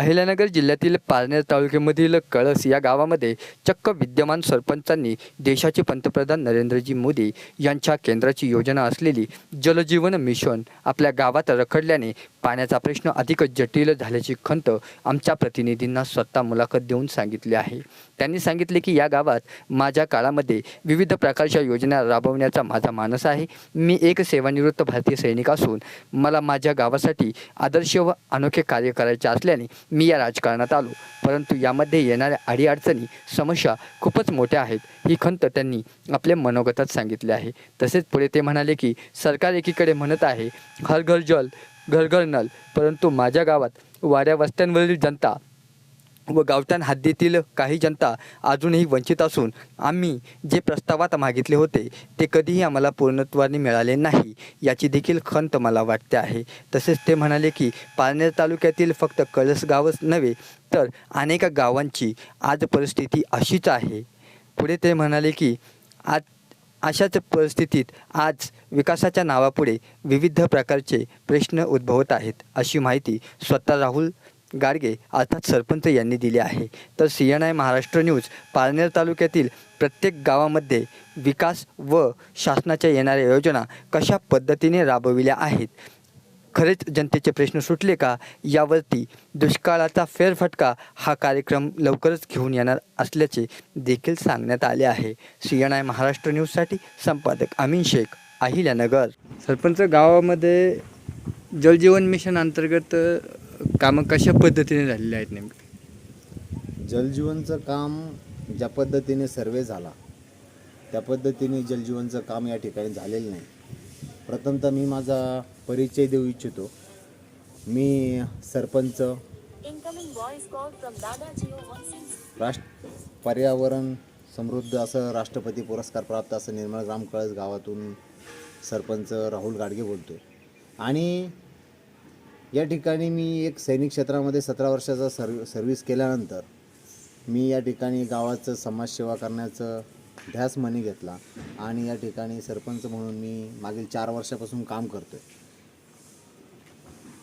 अहिल्यानगर जिल्ह्यातील पारनेर तालुक्यामधील कळस या गावामध्ये चक्क विद्यमान सरपंचांनी देशाचे पंतप्रधान नरेंद्रजी मोदी यांच्या केंद्राची योजना असलेली जलजीवन मिशन आपल्या गावात रखडल्याने पाण्याचा प्रश्न अधिकच जटिल झाल्याची खंत आमच्या प्रतिनिधींना स्वतः मुलाखत देऊन सांगितली आहे. त्यांनी सांगितले की या गावात माझ्या काळामध्ये विविध प्रकारच्या योजना राबवण्याचा माझा मानस आहे. मी एक सेवानिवृत्त भारतीय सैनिक असून मला माझ्या गावासाठी आदर्श व अनोखे कार्य करायचे असल्याने मी या राजकारणात आलो. परंतु यामध्ये येणाऱ्या अडीअडचणी समस्या खूपच मोठ्या आहेत. ही खंत त्यांनी आपल्या मनोगतात सांगितले आहे. तसेच पुढे ते म्हणाले की सरकार एकीकडे म्हणत आहे हर घर जल घर घर नल परंतु माझ्या गावात वाड्या वस्त्यांवरील जनता व गावठाण हद्दीतील काही जनता अजूनही वंचित असून आम्ही जे प्रस्तावात मागितले होते ते कधीही आम्हाला पूर्णत्वाने मिळाले नाही याची देखील खंत मला वाटते आहे. तसेच ते म्हणाले की पारनेर तालुक्यातील फक्त कळस गावच नव्हे तर अनेक गावांची आज परिस्थिती अशीच आहे. पुढे ते म्हणाले की आज अशाच परिस्थितीत आज विकासाच्या नावापुढे विविध प्रकारचे प्रश्न उद्भवत आहेत अशी माहिती स्वतः राहुल गाडगे अर्थात सरपंच यांनी दिले आहे. तर C N I Maharashtra news Parner तालुक्यातील प्रत्येक गावामध्ये विकास व शासनाच्या येणाऱ्या योजना कशा पद्धतीने राबविल्या आहेत? खरेच जनतेचे प्रश्न सुटले का? यावरती दुष्काळाचा फेरफटका हा कार्यक्रम लवकरच घेऊन येणार असल्याचे देखील सांगण्यात आले आहे. सी एन आय महाराष्ट्र न्यूजसाठी संपादक अमीन शेख अहिल्यानगर. सरपंच गावामध्ये जलजीवन मिशन अंतर्गत कामं कशा पद्धतीने झालेली आहेत नेमके? जलजीवनचं काम ज्या पद्धतीने सर्वे झाला त्या पद्धतीने जलजीवनचं काम या ठिकाणी झालेलं नाही. प्रथमतः मी माझा परिचय देऊ इच्छितो. मी sarpanch Incoming voice call from Dada Geo 16. राष्ट्र पर्यावरण समृद्ध असं राष्ट्रपती पुरस्कार प्राप्त असं निर्मळ ग्राम कळस गावातून सरपंच राहुल गाडगे बोलतो आणि या ठिकाणी मी एक सैनिक क्षेत्रामध्ये सतरा वर्षाचा सर्व सर्व्हिस केल्यानंतर मी या ठिकाणी गावाचं समाजसेवा करण्याचं ध्यास मनी घेतला आणि या ठिकाणी सरपंच म्हणून मी मागील चार वर्षापासून काम करतो आहे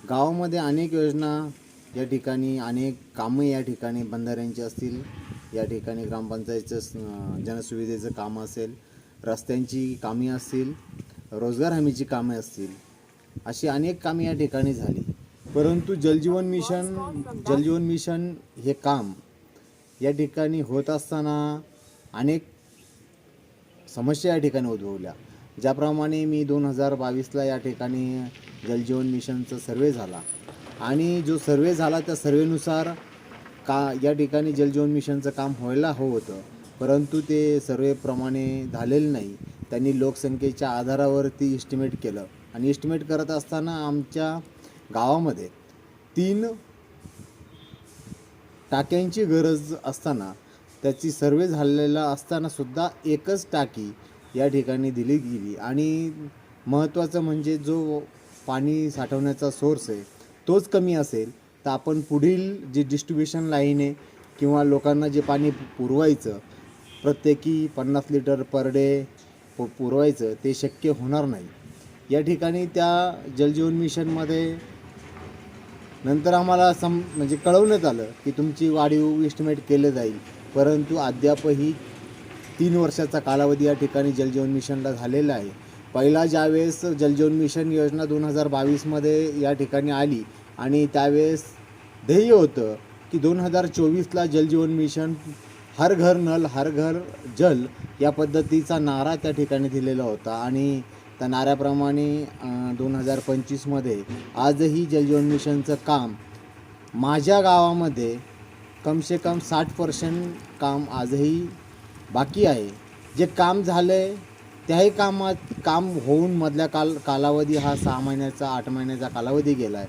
गावामध्ये अनेक योजना या ठिकाणी अनेक कामं या ठिकाणी बंधाऱ्यांची असतील या ठिकाणी ग्रामपंचायतचं जनसुविधेचं काम असेल रस्त्यांची कामे असतील रोजगार हमीची कामे असतील अशी अनेक कामे या ठिकाणी झाली. परंतु जलजीवन मिशन जलजीवन मिशन हे काम या ठिकाणी होत असताना अनेक समस्या या ठिकाणी उद्भवल्या. ज्याप्रमाणे मी दोन हजार बावीसला या ठिकाणी जलजीवन मिशनचा सर्वे झाला. आणि जो सर्वे झाला त्या सर्वेनुसार का या ठिकाणी जलजीवन मिशनचं काम व्हायला हवं होतं. परंतु ते सर्वेप्रमाणे झालेलं नाही. त्यांनी लोकसंख्येच्या आधारावरती इस्टिमेट केलं. आणि इस्टिमेट करत असताना आमच्या गावामध्ये तीन टाक्यांची गरज असताना त्याची सर्वे झालेला असताना सुद्धा एकच टाकी या ठिकाणी दिली गेली. आणि महत्त्वाचं म्हणजे जो पाणी साठवण्याचा सोर्स आहे तोच कमी असेल तर आपण पुढील जी डिस्ट्रीब्युशन लाईन आहे किंवा लोकांना जे पाणी पुरवायचं प्रत्येकी पन्नास लिटर पर डे पु पुरवायचं ते शक्य होणार नाही. या ठिकाणी त्या जलजीवन मिशनमध्ये नंतर आम्हाला सम म्हणजे कळवण्यात आलं की तुमची वाढीव इस्टिमेट केलं जाईल. परंतु अद्यापही तीन वर्षाचा कालावधी या ठिकाणी जलजीवन मिशनला झालेला आहे. पहिला ज्यावेळेस जलजीवन मिशन योजना दोन हजार बावीसमध्ये या ठिकाणी आली आणि त्यावेळेस ध्येय होतं की दोन हजार चोवीसला जलजीवन मिशन हर घर नल हर घर जल या पद्धतीचा नारा त्या ठिकाणी दिलेला होता आणि त्या नाऱ्याप्रमाणे दोन हजार पंचवीसमध्ये आजही जलजीवन मिशनचं काम माझ्या गावामध्ये कमसे कम साठ पर्सेंट काम आजही बाकी आहे. जे काम झालं आहे त्याही कामात काम होऊन मधल्या काल कालावधी हा सहा महिन्याचा आठ महिन्याचा कालावधी गेला आहे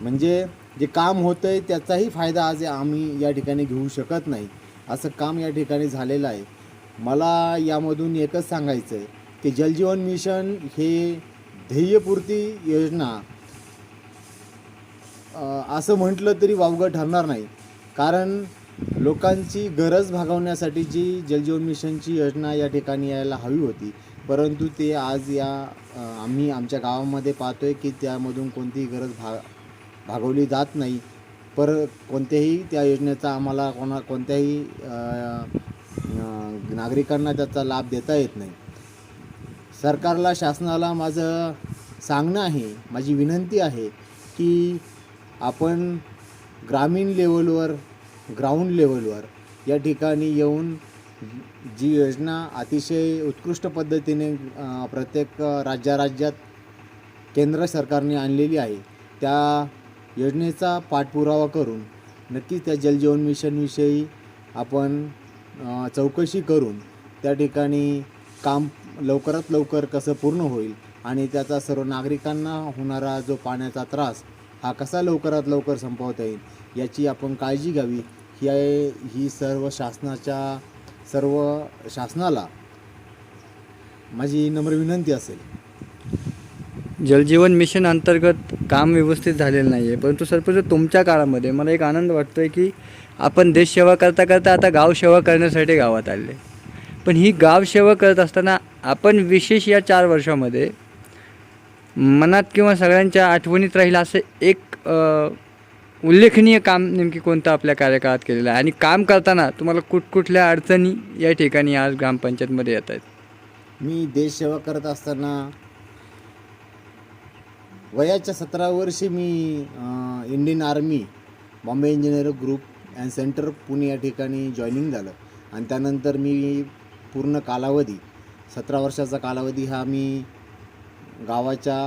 म्हणजे जे काम होतं आहे त्याचाही फायदा आज आम्ही या ठिकाणी घेऊ शकत नाही. असं काम या ठिकाणी झालेलं आहे. मला यामधून एकच सांगायचं आहे की जलजीवन मिशन हे ध्येयपूर्ती योजना असं म्हटलं तरी वावगं ठरणार नाही. कारण लोकांची गरज भागवण्यासाठी जी जलजीवन मिशनची योजना या ठिकाणी यायला हवी होती. परंतु ते आज या आम्ही आमच्या गावामध्ये पाहतो आहे की त्यामधून कोणतीही गरज भा भागवली जात नाही. पर कोणत्याही त्या योजनेचा आम्हाला कोणा कोणत्याही नागरिकांना त्याचा लाभ देता येत नाही. सरकारला शासनाला माझं सांगणं आहे माझी विनंती आहे की आपण ग्रामीण लेवलवर ग्राउंड लेवलवर या ठिकाणी येऊन जी योजना अतिशय उत्कृष्ट पद्धतीने प्रत्येक राज्याराज्यात केंद्र सरकारने आणलेली आहे त्या योजनेचा पाठपुरावा करून नक्कीच त्या जलजीवन मिशनविषयी आपण चौकशी करून त्या ठिकाणी काम लवकरात लवकर कसं पूर्ण होईल आणि त्याचा सर्व नागरिकांना होणारा जो पाण्याचा त्रास हा कसा लवकरात लवकर संपवता येईल याची आपण काळजी घ्यावी. ही ही सर्व शासनाच्या सर्व शासनाला माझी नम्र विनंती असेल. जलजीवन मिशन अंतर्गत काम व्यवस्थित झालेलं नाही आहे परंतु सरपंच तुमच्या काळामध्ये मला एक आनंद वाटतो आहे की आपण देशसेवा करता करता आता गावसेवा करण्यासाठी गावात आले पण ही गावसेवा करत असताना आपण विशेष या चार वर्षामध्ये मनात किंवा सगळ्यांच्या आठवणीत राहील असं एक उल्लेखनीय काम नेमकी कोणतं आपल्या कार्यकाळात केलेलं आहे? आणि काम करताना तुम्हाला कुठकुठल्या अडचणी या ठिकाणी आज ग्रामपंचायतमध्ये येत आहेत? मी देशसेवा करत असताना वयाच्या सतरा वर्षी मी Indian army Bombay engineer group and centre Pune या ठिकाणी जॉईनिंग झालं. आणि त्यानंतर मी पूर्ण कालावधी सतरा वर्षाचा कालावधी हा मी गावाच्या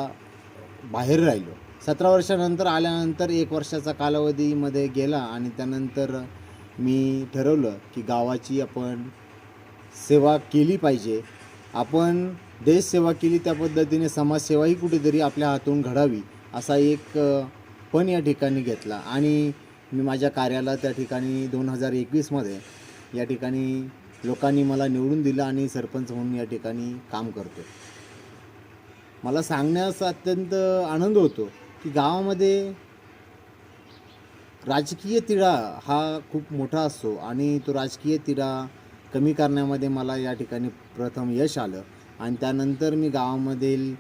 बाहेर राहिलो. सतरा वर्षानंतर आल्यानंतर एक वर्षाचा कालावधीमध्ये गेला आणि त्यानंतर मी ठरवलं की गावाची आपण सेवा केली पाहिजे. आपण देशसेवा केली त्या पद्धतीने समाजसेवाही कुठेतरी आपल्या हातून घडावी असा एक पण या ठिकाणी घेतला. आणि मी माझ्या कार्याला त्या ठिकाणी दोन हजार एकवीसमध्ये या ठिकाणी लोकांनी मला निवडून दिलं आणि सरपंच म्हणून या ठिकाणी काम करतो मला सांगण्यास अत्यंत आनंद होतो की गावामध्ये राजकीय तिढा हा खूप मोठा असतो आणि तो राजकीय तिढा कमी करण्यामध्ये मला या ठिकाणी प्रथम यश आलं. आणि त्यानंतर मी गावामधील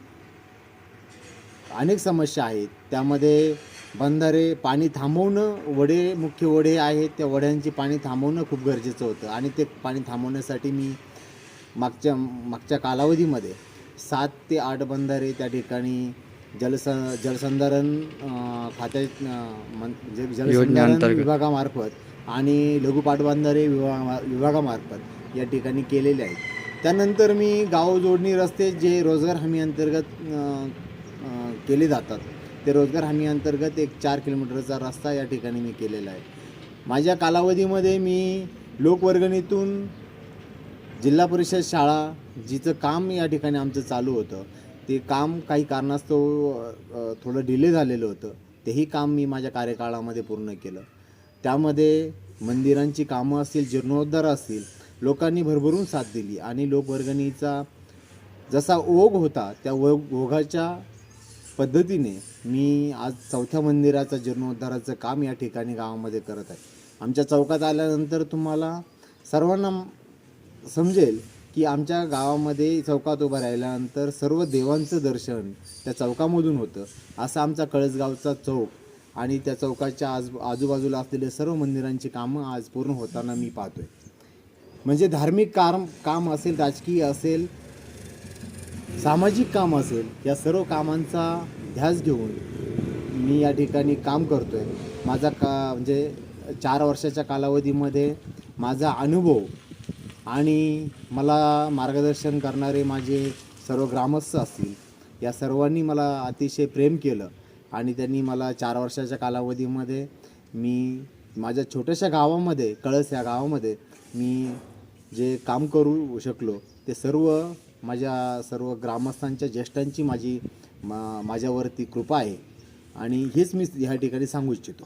अनेक समस्या आहेत. त्यामध्ये बंधारे पाणी थांबवणं वडे मुख्य वडे आहेत त्या वड्यांची पाणी थांबवणं खूप गरजेचं होतं आणि ते पाणी थांबवण्यासाठी मी मागच्या मागच्या कालावधीमध्ये सात ते आठ बंधारे त्या ठिकाणी जलस जलसंधारण खात्या जलसंधारण. विभागामार्फत आणि लघु पाटबंधारे विभागा विभागामार्फत या ठिकाणी केलेले आहेत त्यानंतर मी गाव जोडणी रस्ते जे रोजगार हमी अंतर्गत केले जातात ते रोजगार हमी अंतर्गत एक चार किलोमीटरचा रस्ता या ठिकाणी मी केलेला आहे. माझ्या कालावधीमध्ये मी लोकवर्गणीतून जिल्हा परिषद शाळा जिचं काम या ठिकाणी आमचं चालू होतं ते काम काही कारणास्तव थोडं डिले झालेलं होतं तेही काम मी माझ्या कार्यकाळामध्ये पूर्ण केलं. त्यामध्ये मंदिरांची कामं असतील जीर्णोद्धार असतील लोकांनी भरभरून साथ दिली आणि लोकवर्गणीचा जसा ओघ होता त्या ओघ ओघाच्या पद्धतीने मी आज चौथ्या मंदिराचा जीर्णोद्धाराचं काम या ठिकाणी गावामध्ये करत आहे. आमच्या चौकात आल्यानंतर तुम्हाला सर्वांना समजेल की आमच्या गावामध्ये चौकात उभं राहिल्यानंतर सर्व देवांचं दर्शन त्या चौकामधून होतं. असा आमचा कळसगावचा चौक आणि त्या चौकाच्या आज आजूबाजूला असलेले सर्व मंदिरांची कामं आज पूर्ण होताना मी पाहतोय. म्हणजे धार्मिक काम काम असेल राजकीय असेल सामाजिक काम असेल या सर्व कामांचा ध्यास घेऊन मी या ठिकाणी काम करतो आहे माझा का म्हणजे चार वर्षाच्या कालावधीमध्ये माझा अनुभव आणि मला मार्गदर्शन करणारे माझे सर्व ग्रामस्थ असतील या सर्वांनी मला अतिशय प्रेम केलं आणि त्यांनी मला चार वर्षाच्या कालावधीमध्ये मी माझ्या छोट्याशा गावामध्ये कळस या गावामध्ये मी जे काम करू शकलो ते सर्व माझ्या सर्व ग्रामस्थांच्या ज्येष्ठांची माझी मा माझ्यावरती कृपा आहे. आणि हेच मी ह्या ठिकाणी सांगू इच्छितो.